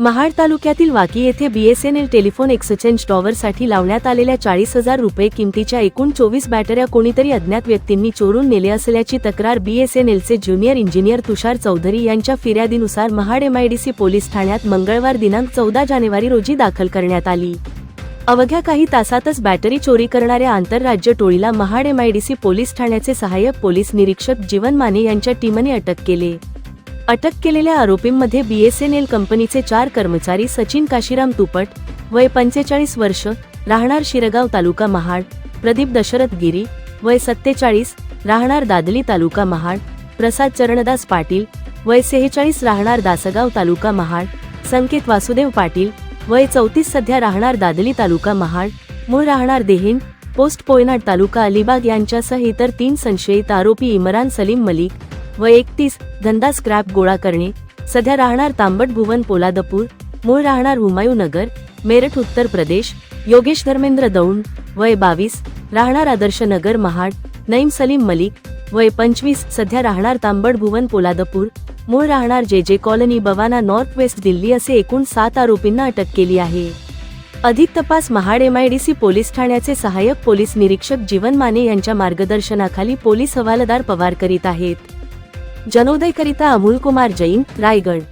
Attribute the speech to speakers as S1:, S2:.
S1: महाड तालुक्यातील वाकी येथे BSNL telephone exchange टॉवरसाठी लावण्यात आलेल्या चाळीस हजार रुपये किमतीच्या एकूण चोवीस बॅटऱ्या कोणीतरी अज्ञात व्यक्तींनी चोरून नेले असल्याची तक्रार बीएसएनएलचे ज्युनियर इंजिनियर तुषार चौधरी यांच्या फिर्यादीनुसार महाड एमआयडीसी पोलीस ठाण्यात मंगळवार दिनांक चौदा जानेवारी रोजी दाखल करण्यात आली. अवघ्या काही तासातच बॅटरी चोरी करणाऱ्या आंतरराज्य टोळीला महाड एमआयडीसी पोलीस ठाण्याचे सहाय्यक पोलीस निरीक्षक जीवन माने यांच्या टीमने अटक केले. अटक केलेल्या आरोपींमध्ये बीएसएनएल कंपनीचे चार कर्मचारी सचिन काशीराम तुपट वय पंचेचाळीस वर्ष राहणार शिरगाव तालुका महाड प्रदीप दशरथ गिरी वय सत्तेचाळीस राहणार दादली तालुका महाड प्रसाद चरणदास पाटील वय सेहेचाळीस राहणार दासगाव तालुका महाड संकेत वासुदेव पाटील वय चौतीस सध्या राहणार दादली तालुका महाड मूळ राहणार देहीन पोस्ट पोयनाड तालुका अलिबाग यांच्यासह इतर तीन संशयित आरोपी इम्रान सलीम मलिक व एकतीस धंदा स्क्रॅप गोळा करणे. सध्या राहणार तांबट भुवन पोलादपूर मूळ राहणार हुमायूनगर मेरठ उत्तर प्रदेश योगेश धर्मेंद्र दौंड वय बावीस राहणार आदर्श नगर महाड नईम सलीम मलिक वय पंचवीस सध्या राहणार तांबट भुवन पोलादपूर मूळ राहणार J J colony Bawana north west Delhi असे एकूण सात आरोपींना अटक केली आहे. अधिक तपास महाड एमआयडीसी पोलीस ठाण्याचे सहाय्यक पोलीस निरीक्षक जीवन माने यांच्या मार्गदर्शनाखाली पोलीस हवालदार पवार करीत आहेत. जनोदयकरिता अमोल कुमार जैन रायगड.